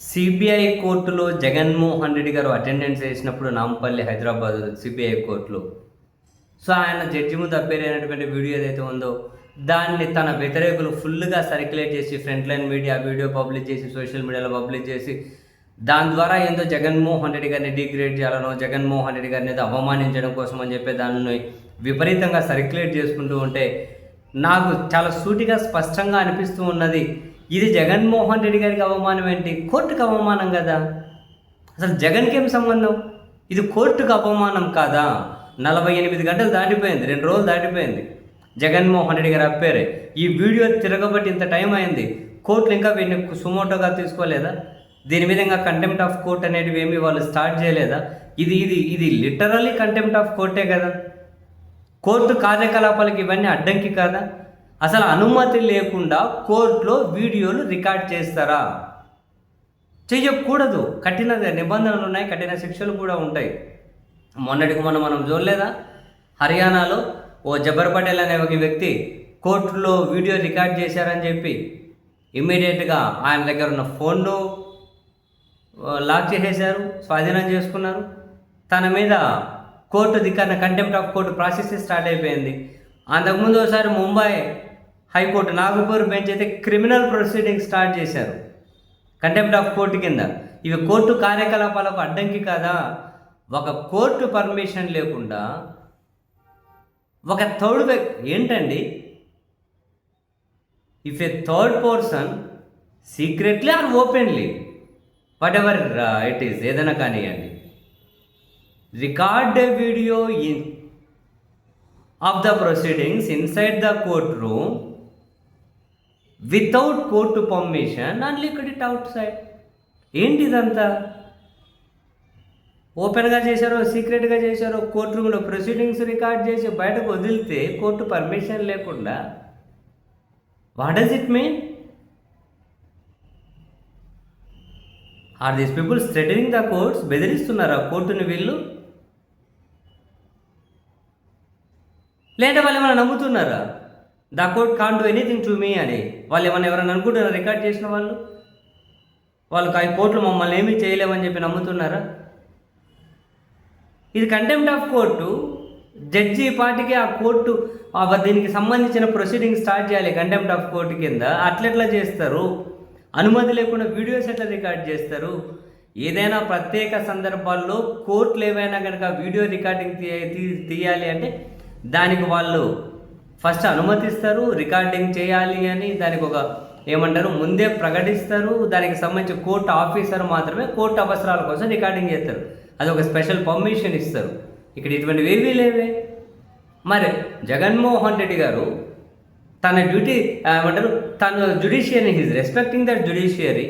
CBI కోర్టులో జగన్మోహన్ రెడ్డి గారు attendance వేసినప్పుడు నాంపల్లి హైదరాబాద్ సిబిఐ కోర్టులో. సో ఆయన జడ్జి ముందు అపేర్ అయినటువంటి వీడియో ఏదైతే ఉందో దాన్ని తన వ్యతిరేకులు ఫుల్గా సర్క్యులేట్ చేసి front line media video publish చేసి సోషల్ మీడియాలో పబ్లిష్ చేసి దాని ద్వారా ఏందో జగన్మోహన్ రెడ్డి గారిని డిగ్రేడ్ చేయాలనో జగన్మోహన్ రెడ్డి గారిని ఏదో అవమానించడం కోసం అని చెప్పి దానిని విపరీతంగా సర్క్యులేట్ చేసుకుంటూ ఉంటే నాకు చాలా సూటిగా స్పష్టంగా అనిపిస్తూ ఉన్నది ఇది జగన్మోహన్ రెడ్డి గారికి అవమానం ఏంటి? కోర్టుకు అవమానం కదా. అసలు జగన్కి ఏం సంబంధం? ఇది కోర్టుకు అవమానం కాదా? నలభై ఎనిమిది గంటలు దాటిపోయింది రెండు రోజులు దాటిపోయింది. జగన్మోహన్ రెడ్డి గారు అప్పారే ఈ వీడియో తిరగబట్టి ఇంత టైం అయింది. కోర్టులు ఇంకా వీటిని సుమోటోగా తీసుకోలేదా? దీని మీద ఇంకా కంటెంప్ట్ ఆఫ్ కోర్ట్ అనేటివి ఏమి వాళ్ళు స్టార్ట్ చేయలేదా? ఇది ఇది ఇది లిటరలీ కంటెంప్ట్ ఆఫ్ కోర్టే కదా. కోర్టు కార్యకలాపాలకు ఇవన్నీ అడ్డంకి కాదా? అసలు అనుమతి లేకుండా కోర్టులో వీడియోలు రికార్డ్ చేస్తారా? చెయ్యకూడదు. కఠిన నిబంధనలు ఉన్నాయి కఠిన శిక్షలు కూడా ఉంటాయి. మొన్నటికి మొన్న మనం చూడలేదా? హర్యానాలో ఓ జబర్ పటేల్ అనే ఒక వ్యక్తి కోర్టులో వీడియో రికార్డ్ చేశారని చెప్పి ఇమ్మీడియట్గా ఆయన దగ్గర ఉన్న ఫోన్ను లాక్ చేసేశారు స్వాధీనం చేసుకున్నారు. తన మీద court దిక్కన contempt of court process start అయిపోయింది. అంతకుముందు ఒకసారి Mumbai high court Nagpur bench అయితే క్రిమినల్ ప్రొసీడింగ్ స్టార్ట్ చేశారు. కంటెంప్ట్ ఆఫ్ కోర్టు కింద. ఇవి కోర్టు కార్యకలాపాలకు అడ్డంకి కాదా? ఒక కోర్టు పర్మిషన్ లేకుండా ఒక థర్డ్ వ్యక్తి ఏంటండి? If a third person secretly or openly whatever it is ఏదైనా కానివ్వండి record video in of the proceedings inside the court room without court permission and leaked it outside ఏంటి ఇదంతా ఓపెన్గా చేశారో సీక్రెట్గా చేశారో కోర్టు రూమ్లో ప్రొసీడింగ్స్ రికార్డ్ చేసి బయటకు వదిలితే కోర్టు పర్మిషన్ లేకుండా what does it mean are these people threatening the courts బెదిరిస్తున్నారా కోర్టుని వీళ్ళు? లేదా వాళ్ళు ఏమైనా నమ్ముతున్నారా? The court can't do anything to me అని వాళ్ళు ఏమైనా ఎవరైనా అనుకుంటున్నారా రికార్డ్ చేసిన వాళ్ళు? వాళ్ళకి ఆ కోర్టులు మమ్మల్ని ఏమీ చేయలేమని చెప్పి నమ్ముతున్నారా? ఇది కంటెంప్ట్ ఆఫ్ కోర్టు జడ్జి పాటికి ఆ కోర్టు దీనికి సంబంధించిన ప్రొసీడింగ్ స్టార్ట్ చేయాలి కంటెంప్ట్ ఆఫ్ కోర్టు కింద. అట్లెట్లా చేస్తారు? అనుమతి లేకుండా వీడియోస్ ఎట్లా రికార్డ్ చేస్తారు? ఏదైనా ప్రత్యేక సందర్భాల్లో కోర్టులు ఏవైనా కనుక వీడియో రికార్డింగ్ తీ- తీ- తీయాలి అంటే దానికి వాళ్ళు ఫస్ట్ అనుమతిస్తారు రికార్డింగ్ చేయాలి అని దానికి ఒక ఏమంటారు ముందే ప్రకటిస్తారు. దానికి సంబంధించి కోర్టు ఆఫీసర్ మాత్రమే కోర్టు అవసరాల కోసం రికార్డింగ్ చేస్తారు. అది ఒక స్పెషల్ పర్మిషన్ ఇస్తారు. ఇక్కడ ఇటువంటివి ఏవీ లేవే. మరి జగన్మోహన్ రెడ్డి గారు తన డ్యూటీ ఏమంటారు తను judiciary he's respecting that judiciary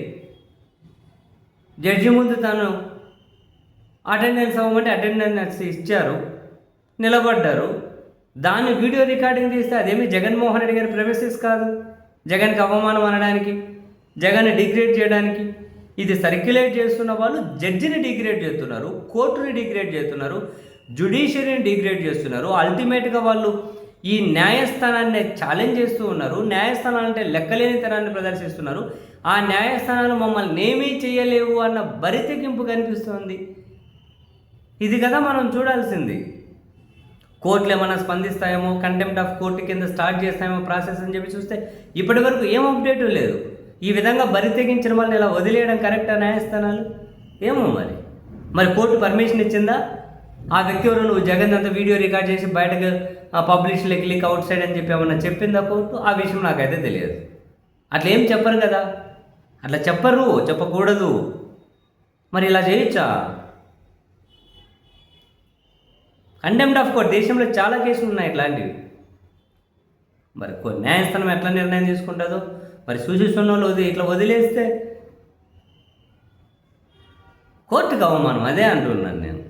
judge ముందు తను అటెండెన్స్ అవ్వమంటే అటెండెన్స్ ఇచ్చారు నిలబడ్డారు. దాన్ని వీడియో రికార్డింగ్ తీస్తే అదేమి జగన్మోహన్ రెడ్డి గారి ప్రవేశిస్ కాదు. జగన్కి అవమానం అనడానికి జగన్ డిగ్రేడ్ చేయడానికి ఇది సర్క్యులేట్ చేస్తున్న వాళ్ళు జడ్జిని డిగ్రేడ్ చేస్తున్నారు కోర్టుని డిగ్రేడ్ చేస్తున్నారు జుడిషియరీని డిగ్రేడ్ చేస్తున్నారు. అల్టిమేట్గా వాళ్ళు ఈ న్యాయస్థానాన్ని ఛాలెంజ్ చేస్తూ ఉన్నారు. న్యాయస్థానాలు అంటే లెక్కలేనితనాన్ని ప్రదర్శిస్తున్నారు. ఆ న్యాయస్థానాలు మమ్మల్ని ఏమీ చేయలేవు అన్న బరితెగింపు కనిపిస్తోంది. ఇది కదా మనం చూడాల్సింది. కోర్టులు ఏమైనా స్పందిస్తాయేమో కంటెంప్ట్ ఆఫ్ కోర్టు కింద స్టార్ట్ చేస్తాయేమో ప్రాసెస్ అని చెప్పి చూస్తే ఇప్పటి వరకు ఏం అప్డేట్ లేదు. ఈ విధంగా బరి తెగించిన వాళ్ళని ఇలా వదిలేయడం కరెక్టా న్యాయస్థానాలు? ఏమో మరి. మరి కోర్టు పర్మిషన్ ఇచ్చిందా? ఆ వ్యక్తి ఎవరు? నువ్వు జగన్ అంతా వీడియో రికార్డ్ చేసి బయటకు పబ్లిష్ లీక్ అవుట్ సైడ్ అని చెప్పి ఏమన్నా చెప్పిందా కోర్టు? ఆ విషయం నాకైతే తెలియదు. అట్లా ఏం చెప్పరు కదా? అట్లా చెప్పరు చెప్పకూడదు. మరి ఇలా చేయొచ్చా? కండెమ్డ్ ఆఫ్ కోర్ట్ దేశంలో చాలా కేసులు ఉన్నాయి ఇట్లాంటివి. మరి న్యాయస్థానం ఎట్లా నిర్ణయం తీసుకుంటుందో? మరి సూచిస్తున్న వాళ్ళు ఇట్లా వదిలేస్తే కోర్టుకు అవమానం. అదే అంటున్నాను నేను.